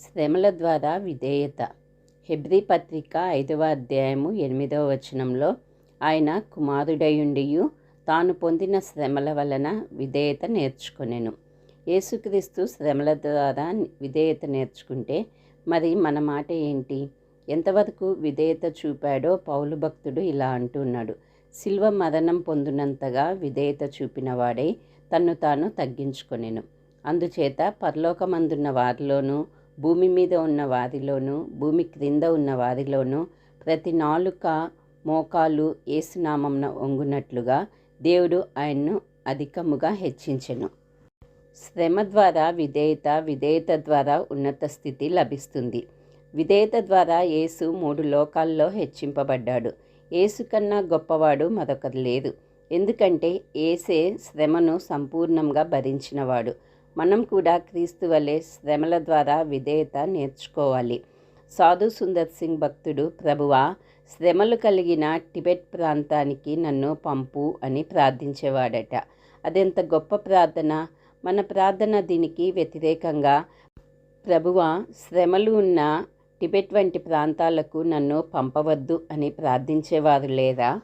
శ్రమల ద్వారా విధేయత. హెబ్రీ పత్రిక ఐదవ అధ్యాయము ఎనిమిదవ వచనంలో ఆయన కుమారుడయుండియు తాను పొందిన శ్రమల వలన విధేయత నేర్చుకొనెను. యేసుక్రీస్తు శ్రమల ద్వారా విధేయత నేర్చుకుంటే మరి మన మాట ఏంటి? ఎంతవరకు విధేయత చూపాడో పౌలు భక్తుడు ఇలా అంటున్నాడు. శిల్వ మరణం పొందినంతగా విధేయత చూపినవాడై తన్ను తాను తగ్గించుకొనెను. అందుచేత పరలోకమందున్న వారిలోనూ భూమి మీద ఉన్న వారిలోనూ భూమి క్రింద ఉన్న వారిలోనూ ప్రతి నాలుక మోకాలు ఏసునామంన వంగునట్లుగా దేవుడు ఆయన్ను అధికముగా హెచ్చించెను. శ్రమ ద్వారా విధేయత విధేయత ద్వారా ఉన్నత స్థితి లభిస్తుంది. విధేయత ద్వారా యేసు మూడు లోకాల్లో హెచ్చింపబడ్డాడు. యేసు కన్నా గొప్పవాడు మరొకరు లేదు. ఎందుకంటే ఏసే శ్రమను సంపూర్ణంగా భరించినవాడు. మనం కూడా క్రీస్తు వలె శ్రమల ద్వారా విధేయత నేర్చుకోవాలి. సాధు సుందర్ సింగ్ భక్తుడు ప్రభువా శ్రమలు కలిగిన టిబెట్ ప్రాంతానికి నన్ను పంపు అని ప్రార్థించేవాడట. అదెంత గొప్ప ప్రార్థన. మన ప్రార్థన దీనికి వ్యతిరేకంగా ప్రభువ శ్రమలు ఉన్న టిబెట్ వంటి ప్రాంతాలకు నన్ను పంపవద్దు అని ప్రార్థించేవారు లేరా?